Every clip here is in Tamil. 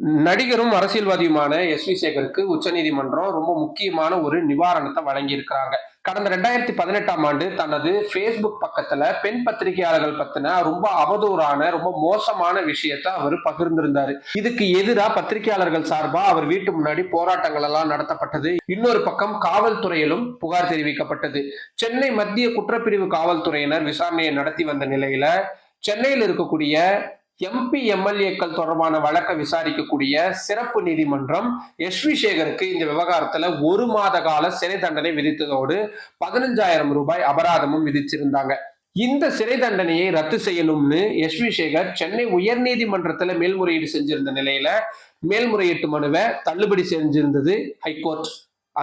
நடிகரும் அரசியல்வாதியுமான எஸ் வி சேகருக்கு உச்சநீதிமன்றம் ரொம்ப முக்கியமான ஒரு நிவாரணத்தை வழங்கியிருக்கிறாங்க. கடந்த ரெண்டாயிரத்தி பதினெட்டாம் ஆண்டு தனது ஃபேஸ்புக் பக்கத்துல பெண் பத்திரிகையாளர்கள் பத்தின ரொம்ப அவதூறான ரொம்ப மோசமான விஷயத்தை அவர் பகிர்ந்திருந்தாரு. இதுக்கு எதிராக பத்திரிகையாளர்கள் சார்பா அவர் வீட்டு முன்னாடி போராட்டங்கள் எல்லாம் நடத்தப்பட்டது. இன்னொரு பக்கம் காவல்துறையிலும் புகார் தெரிவிக்கப்பட்டது. சென்னை மத்திய குற்றப்பிரிவு காவல்துறையினர் விசாரணையை நடத்தி வந்த நிலையில சென்னையில் இருக்கக்கூடிய எம்பி எம்எல்ஏக்கள் தொடர்பான வழக்கை விசாரிக்கக்கூடிய சிறப்பு நீதிமன்றம் எஸ் வி சேகருக்கு இந்த விவகாரத்துல ஒரு மாத கால சிறை தண்டனை விதித்ததோடு பதினஞ்சாயிரம் ரூபாய் அபராதமும் விதிச்சிருந்தாங்க. இந்த சிறை தண்டனையை ரத்து செய்யணும்னு எஸ் வி சேகர் சென்னை உயர்நீதிமன்றத்துல மேல்முறையீடு செஞ்சிருந்த நிலையில மேல்முறையீட்டு மனுவை தள்ளுபடி செஞ்சிருந்தது ஹைகோர்ட்.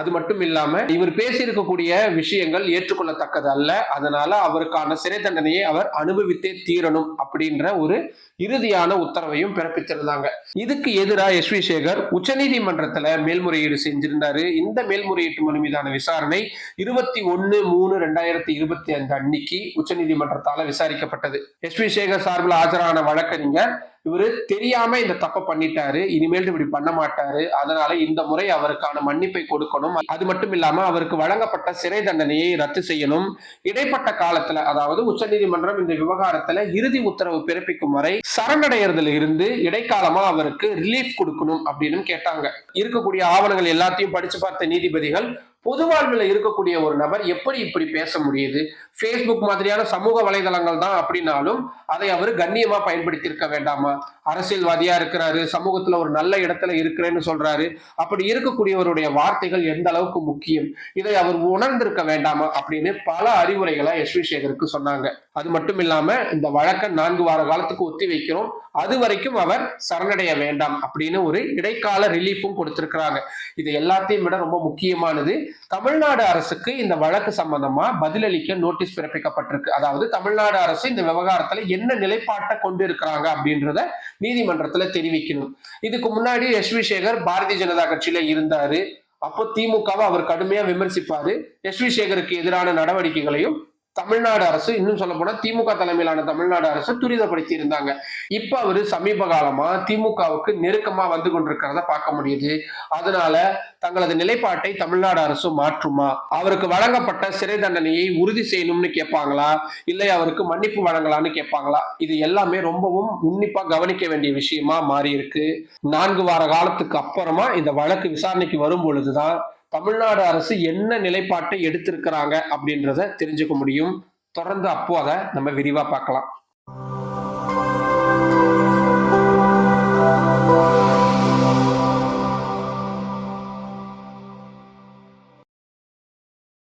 அது மட்டும் இல்லாம இவர் பேசியிருக்கக்கூடிய விஷயங்கள் ஏற்றுக்கொள்ளத்தக்கது அல்ல. அதனால அவருக்கான சிறை தண்டனையை அவர் அனுபவித்தே தீரணும் அப்படின்ற ஒரு இறுதியான உத்தரவையும் பிறப்பித்திருந்தாங்க இதுக்கு எதிராக எஸ் வி சேகர் உச்சநீதிமன்றத்துல மேல்முறையீடு செஞ்சிருந்தாரு. இந்த மேல்முறையீட்டு மனு மீதான விசாரணை இருபத்தி ஒன்னு மூணு ரெண்டாயிரத்தி இருபத்தி அஞ்சு அன்னைக்கு உச்சநீதிமன்றத்தால விசாரிக்கப்பட்டது. எஸ் வி சேகர் சார்பில் ஆஜரான வழக்கறிஞர் இவரு தெரியாம இந்த தப்பை பண்ணிட்டாரு. இனிமேல் இப்படி பண்ண மாட்டாரு. அதனால இந்த முறை அவருக்கான மன்னிப்பை கொடுக்கணும். அது மட்டும் இல்லாம அவருக்கு வழங்கப்பட்ட சிறை தண்டனையை ரத்து செய்யணும். இடைப்பட்ட காலத்துல அதாவது உச்சநீதிமன்றம் இந்த விவகாரத்துல இறுதி உத்தரவு பிறப்பிக்கும் வரை சரணடைகிறதுல இருந்து இடைக்காலமா அவருக்கு ரிலீஃப் கொடுக்கணும் அப்படின்னு கேட்டாங்க. இருக்கக்கூடிய ஆவணங்கள் எல்லாத்தையும் படிச்சு பார்த்த நீதிபதிகள் பொது வாழ்வில் இருக்கக்கூடிய ஒரு நபர் எப்படி இப்படி பேச முடியுது? ஃபேஸ்புக் மாதிரியான சமூக வலைதளங்கள் தான் அப்படின்னாலும் அதை அவர் கண்ணியமா பயன்படுத்தி இருக்க வேண்டாமா? அரசியல்வாதியா இருக்கிறாரு சமூகத்துல ஒரு நல்ல இடத்துல இருக்கிறேன்னு சொல்றாரு. அப்படி இருக்கக்கூடியவருடைய வார்த்தைகள் எந்த அளவுக்கு முக்கியம்? இதை அவர் உணர்ந்திருக்க வேண்டாமா? அப்படின்னு பல அறிவுரைகளை எஸ் வி சேகருக்கு சொன்னாங்க. அது மட்டும் இல்லாம இந்த வழக்கை நான்கு வார காலத்துக்கு ஒத்தி வைக்கிறோம். அது வரைக்கும் அவர் சரணடைய வேண்டாம் அப்படின்னு ஒரு இடைக்கால ரிலீஃபும் கொடுத்திருக்கிறாங்க. இது எல்லாத்தையும் விட ரொம்ப முக்கியமானது தமிழ்நாடு அரசுக்கு இந்த வழக்கு சம்பந்தமா பதிலளிக்க நோட்டீஸ் பிறப்பிக்கப்பட்டிருக்கு. அதாவது தமிழ்நாடு அரசு இந்த விவகாரத்துல என்ன நிலைப்பாட்டை கொண்டு இருக்கிறாங்க அப்படின்றத நீதிமன்றத்துல தெரிவிக்கணும். இதுக்கு முன்னாடி எஸ் வி சேகர் பாரதிய ஜனதா கட்சியில இருந்தாரு. அப்போ திமுகவை அவர் கடுமையா விமர்சிப்பாரு. எஸ் வி சேகருக்கு எதிரான நடவடிக்கைகளையும் தமிழ்நாடு அரசு இன்னும் சொல்ல போனா திமுக தலைமையிலான தமிழ்நாடு அரசு துரிதப்படுத்தி இருந்தாங்க. இப்ப அவரு சமீப காலமா திமுகவுக்கு நெருக்கமா வந்து கொண்டிருக்கிறத பார்க்க முடியுது. அதனால தங்களது நிலைப்பாட்டை தமிழ்நாடு அரசு மாற்றுமா? அவருக்கு வழங்கப்பட்ட சிறை தண்டனையை உறுதி செய்யணும்னு கேட்பாங்களா? இல்லை அவருக்கு மன்னிப்பு வழங்கலான்னு கேட்பாங்களா? இது எல்லாமே ரொம்பவும் உன்னிப்பா கவனிக்க வேண்டிய விஷயமா மாறி இருக்கு நான்கு வார காலத்துக்கு அப்புறமா இந்த வழக்கு விசாரணைக்கு வரும் பொழுதுதான் தமிழ்நாடு அரசு என்ன நிலைப்பாட்டை எடுத்திருக்கிறாங்க அப்படின்றத தெரிஞ்சுக்க முடியும். தொடர்ந்து அப்போ அதை நம்ம விரிவா பார்க்கலாம்.